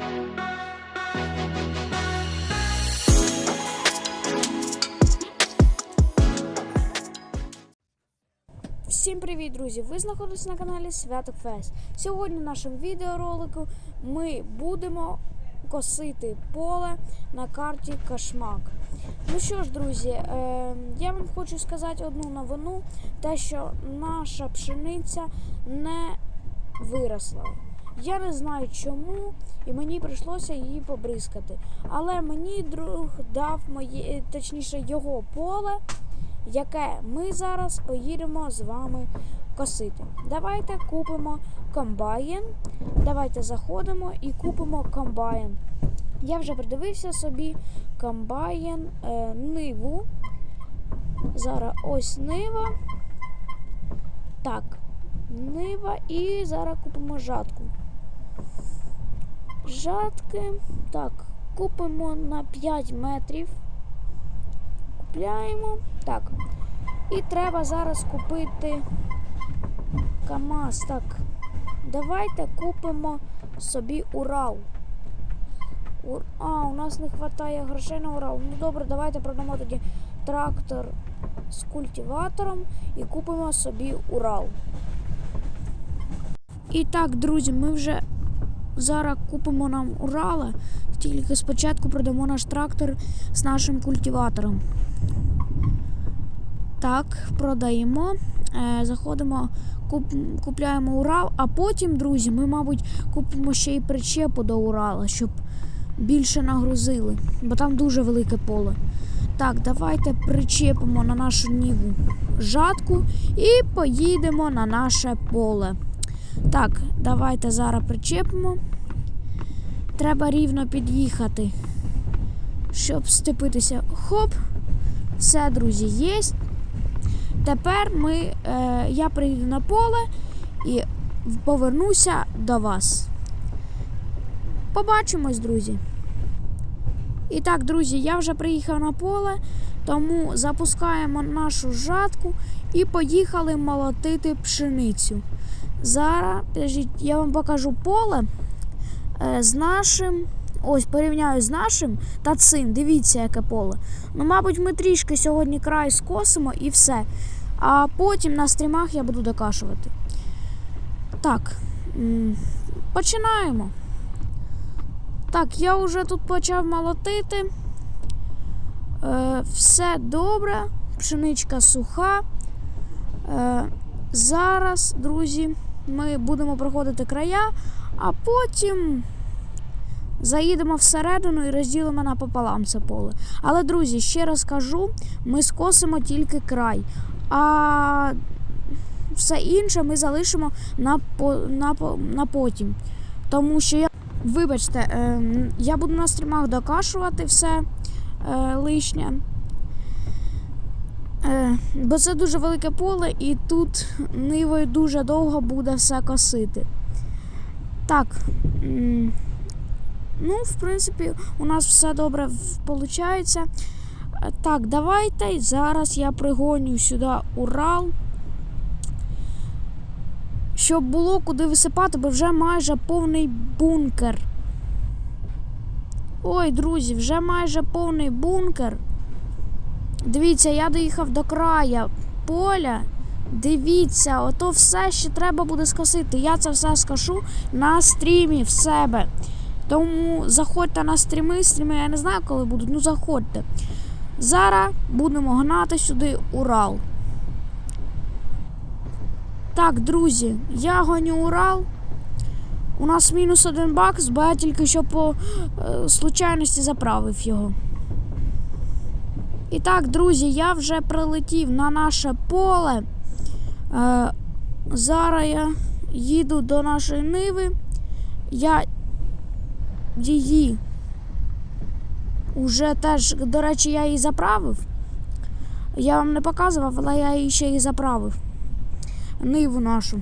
Всім привіт, друзі! Ви знаходитесь на каналі Святок Фест. Сьогодні в нашому відеоролику ми будемо косити поле на карті Кашмак. Ну що ж, друзі, е, я вам хочу сказати одну новину: те, що наша пшениця не виросла. Я не знаю чому, і мені прийшлося її побризкати. Але мені друг дав моє, точніше, його поле яке ми зараз поїдемо з вами косити. Давайте купимо комбайн. Давайте заходимо і купимо комбайн. Я вже придивився собі комбайн е, ниву. Зараз ось нива. Так, нива і зараз купимо жатку. Жатки. Так, купимо на 5 метрів купляємо. Так. І треба зараз купити КАМАЗ. Так. Давайте купимо собі Урал. Ур... А, у нас не вистачає грошей на Урал. Ну добре, давайте продамо тоді трактор з культиватором і купимо собі Урал. І так, друзі, ми вже зараз купимо нам Урала. Тільки спочатку продамо наш трактор з нашим культиватором. Так, продаємо. Е, заходимо, куп, купляємо Урал, а потім, друзі, ми, мабуть, купимо ще й причепу до Урала, щоб більше нагрузили, бо там дуже велике поле. Так, давайте причепимо на нашу ніву жатку і поїдемо на наше поле. Так, давайте зараз причепимо. Треба рівно під'їхати, щоб степитися. Хоп! Все, друзі, є. Тепер ми, е, я приїду на поле і повернуся до вас. Побачимось, друзі. І так, друзі, я вже приїхав на поле, тому запускаємо нашу жатку і поїхали молотити пшеницю. Зараз, підождіть, я вам покажу поле е, з нашим. Ось порівняю з нашим та цим. Дивіться, яке поле. Ну, мабуть, ми трішки сьогодні край скосимо і все. А потім на стрімах я буду докашувати. Так, починаємо. Так, я вже тут почав молотити. Е, все добре, пшеничка суха. Е, зараз, друзі, ми будемо проходити края, а потім. Заїдемо всередину і розділимо напополам це поле. Але, друзі, ще раз кажу, ми скосимо тільки край, а все інше ми залишимо на по, на, на потім. Тому що я, вибачте, е, я буду на стрімах докашувати все е, лишнє. Е, бо це дуже велике поле, і тут нивою дуже довго буде все косити. Так. Ну, в принципі, у нас все добре виходить. Так, давайте. Зараз я пригоню сюди Урал. Щоб було куди висипати, бо вже майже повний бункер. Ой, друзі, вже майже повний бункер. Дивіться, я доїхав до края поля. Дивіться, ото все ще треба буде скосити. Я це все скашу на стрімі в себе. Тому заходьте на стріми. Стріми я не знаю, коли будуть. Ну заходьте. Зараз будемо гнати сюди Урал. Так, друзі, я гоню Урал. У нас мінус один бакс, бо я тільки що по е, случайності заправив його. І так, друзі, я вже прилетів на наше поле. Е, зараз я їду до нашої ниви. Я її. Уже теж, до речі, я її заправив. Я вам не показував, але я її ще і заправив. Ниву нашу.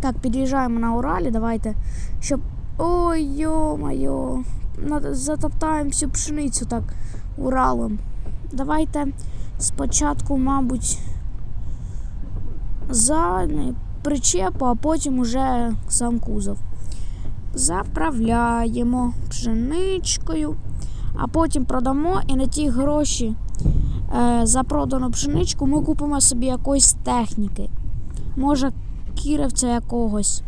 Так, під'їжджаємо на Уралі, давайте. Щоб. Ой, йо-майо. Затоптаємо всю пшеницю так Уралом. Давайте спочатку, мабуть, за причепу, а потім уже сам кузов. заправляємо пшеничкою, а потім продамо і на ті гроші е, за продану пшеничку ми купимо собі якоїсь техніки. Може, кіровця якогось.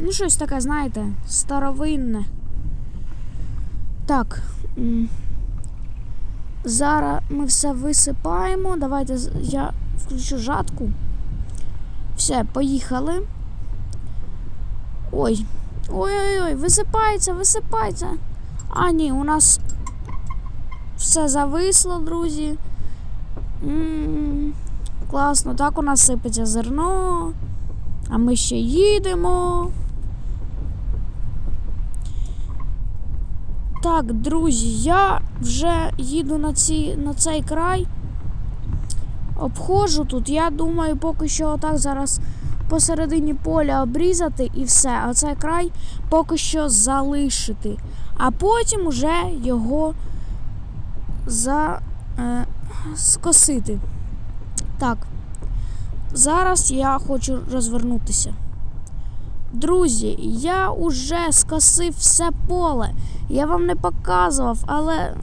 Ну, щось таке, знаєте, старовинне. Так. М, Зараз ми все висипаємо. Давайте я включу жатку. Все, поїхали. Ой. Ой-ой-ой, висипається, висипається. А, ні, у нас все зависло, друзі. м класно, так у нас сипеться зерно. А ми ще їдемо. Так, друзі, я вже їду на, ці, на цей край. Обходжу тут. Я думаю, поки що отак зараз посередині поля обрізати і все. А цей край поки що залишити. А потім уже його за, е, скосити. Так. Зараз я хочу розвернутися. Друзі, я уже скосив все поле. Я вам не показував, але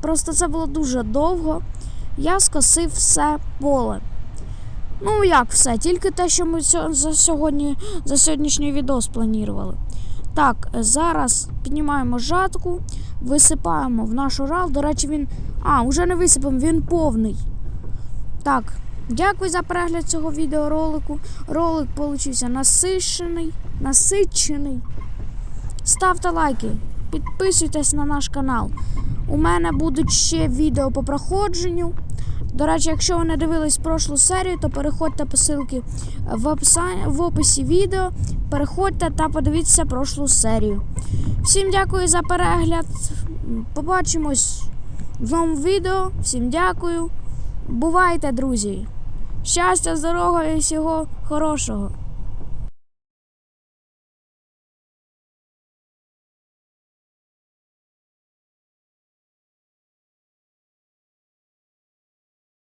просто це було дуже довго. Я скосив все поле. Ну, як все, тільки те, що ми за сьогодні, за сьогоднішній відео спланували. Так, зараз піднімаємо жатку, висипаємо в наш урал. До речі, він. А, вже не висипемо, він повний. Так, дякую за перегляд цього відеоролику. Ролик получився насичений, насичений. Ставте лайки, підписуйтесь на наш канал. У мене будуть ще відео по проходженню. До речі, якщо ви не дивились прошлу серію, то переходьте по ссылці в, описанні, в описі відео. Переходьте та подивіться прошлу серію. Всім дякую за перегляд. Побачимось в новому відео. Всім дякую. Бувайте, друзі! Щастя, здоров'я і всього хорошого!